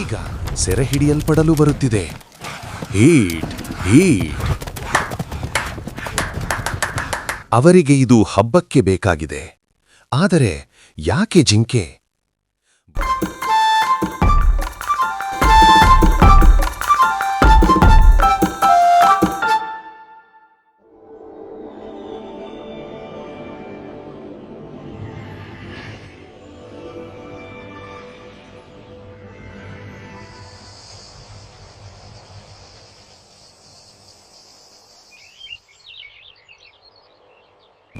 ಈಗ ಸೆರೆ ಹಿಡಿಯಲ್ಪಡಲು ಬರುತ್ತಿದೆ. Heat heat. ಅವರಿಗೆ ಇದು ಹಬ್ಬಕ್ಕೆ ಬೇಕಾಗಿದೆ. ಆದರೆ ಯಾಕೆ ಜಿಂಕೆ?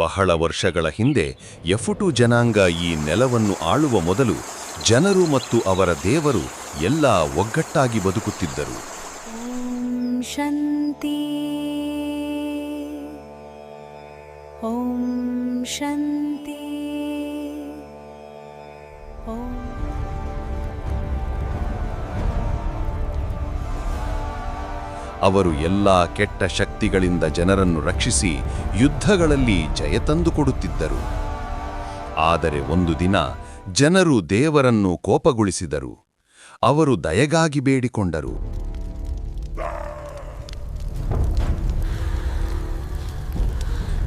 ಬಹಳ ವರ್ಷಗಳ ಹಿಂದೆ ಎಫುಟು ಜನಾಂಗ ಈ ನೆಲವನ್ನು ಆಳುವ ಮೊದಲು ಜನರು ಮತ್ತು ಅವರ ದೇವರು ಎಲ್ಲ ಒಗ್ಗಟ್ಟಾಗಿ ಬದುಕುತ್ತಿದ್ದರು. ಶಾಂತಿ. ಓಂ ಅವರು ಎಲ್ಲ ಕೆಟ್ಟ ಶಕ್ತಿಗಳಿಂದ ಜನರನ್ನು ರಕ್ಷಿಸಿ ಯುದ್ಧಗಳಲ್ಲಿ ಜಯ ತಂದುಕೊಡುತ್ತಿದ್ದರು ಆದರೆ ಒಂದು ದಿನ ಜನರು ದೇವರನ್ನು ಕೋಪಗೊಳಿಸಿದರು. ಅವರು ದಯಗಾಗಿ ಬೇಡಿಕೊಂಡರು.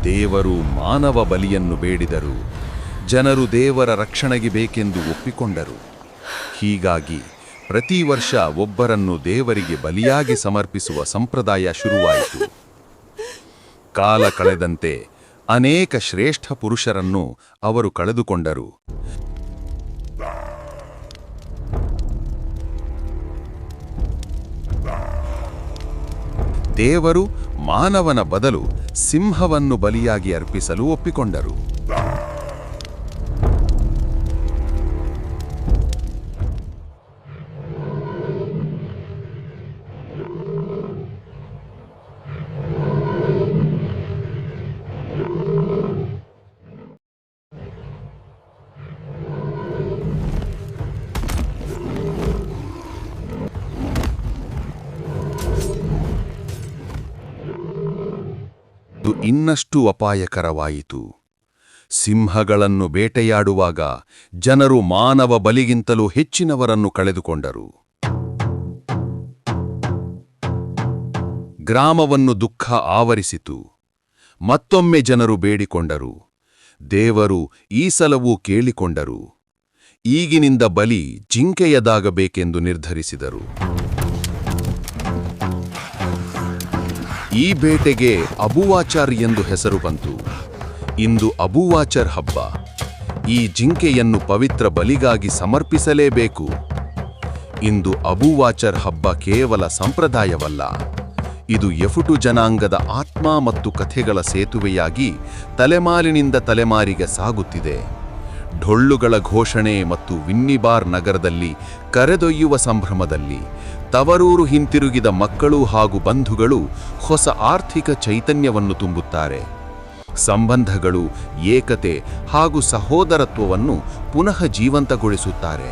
ದೇವರು ಮಾನವ ಬಲಿಯನ್ನು ಬೇಡಿದರು. ಜನರು ದೇವರ ರಕ್ಷಣೆಗೆ ಬೇಕೆಂದು ಒಪ್ಪಿಕೊಂಡರು. ಹೀಗಾಗಿ ಪ್ರತಿ ವರ್ಷ ಒಬ್ಬರನ್ನು ದೇವರಿಗೆ ಬಲಿಯಾಗಿ ಸಮರ್ಪಿಸುವ ಸಂಪ್ರದಾಯ ಶುರುವಾಯಿತು. ಕಾಲ ಕಳೆದಂತೆ ಅನೇಕ ಶ್ರೇಷ್ಠ ಪುರುಷರನ್ನು ಅವರು ಕಳೆದುಕೊಂಡರು. ದೇವರು ಮಾನವನ ಬದಲು ಸಿಂಹವನ್ನು ಬಲಿಯಾಗಿ ಅರ್ಪಿಸಲು ಒಪ್ಪಿಕೊಂಡರು. ಇನ್ನಷ್ಟು ಅಪಾಯಕರವಾಯಿತು. ಸಿಂಹಗಳನ್ನು ಬೇಟೆಯಾಡುವಾಗ ಜನರು ಮಾನವ ಬಲಿಗಿಂತಲೂ ಹೆಚ್ಚಿನವರನ್ನು ಕಳೆದುಕೊಂಡರು. ಗ್ರಾಮವನ್ನು ದುಃಖ ಆವರಿಸಿತು. ಮತ್ತೊಮ್ಮೆ ಜನರು ಬೇಡಿಕೊಂಡರು. ದೇವರು ಈ ಸಲವೂ ಕೇಳಿಕೊಂಡರು. ಈಗಿನಿಂದ ಬಲಿ ಜಿಂಕೆಯದಾಗಬೇಕೆಂದು ನಿರ್ಧರಿಸಿದರು. ಈ ಬೇಟೆಗೆ ಅಬುವಾಚಾರ್ ಎಂದು ಹೆಸರು ಬಂತು. ಇಂದು ಅಬುವಾಚರ್ ಹಬ್ಬ. ಈ ಜಿಂಕೆಯನ್ನು ಪವಿತ್ರ ಬಲಿಗಾಗಿ ಸಮರ್ಪಿಸಲೇಬೇಕು. ಇಂದು ಅಬುವಾಚರ್ ಹಬ್ಬ ಕೇವಲ ಸಂಪ್ರದಾಯವಲ್ಲ. ಇದು ಎಫುಟು ಜನಾಂಗದ ಆತ್ಮ ಮತ್ತು ಕಥೆಗಳ ಸೇತುವೆಯಾಗಿ ತಲೆಮಾರಿನಿಂದ ತಲೆಮಾರಿಗೆ ಸಾಗುತ್ತಿದೆ. ಢೊಳ್ಳುಗಳ ಘೋಷಣೆ ಮತ್ತು ವಿನ್ನಿಬಾರ್ ನಗರದಲ್ಲಿ ಕರೆದೊಯ್ಯುವ ಸಂಭ್ರಮದಲ್ಲಿ ತವರೂರು ಹಿಂತಿರುಗಿದ ಮಕ್ಕಳು ಹಾಗೂ ಬಂಧುಗಳು ಹೊಸ ಆರ್ಥಿಕ ಚೈತನ್ಯವನ್ನು ತುಂಬುತ್ತಾರೆ. ಸಂಬಂಧಗಳು, ಏಕತೆ ಹಾಗೂ ಸಹೋದರತ್ವವನ್ನು ಪುನಃ ಜೀವಂತಗೊಳಿಸುತ್ತಾರೆ.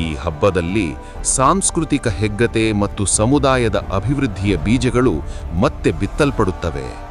ಈ ಹಬ್ಬದಲ್ಲಿ ಸಾಂಸ್ಕೃತಿಕ ಹೆಗ್ಗತೆ ಮತ್ತು ಸಮುದಾಯದ ಅಭಿವೃದ್ಧಿಯ ಬೀಜಗಳು ಮತ್ತೆ ಬಿತ್ತಲ್ಪಡುತ್ತವೆ.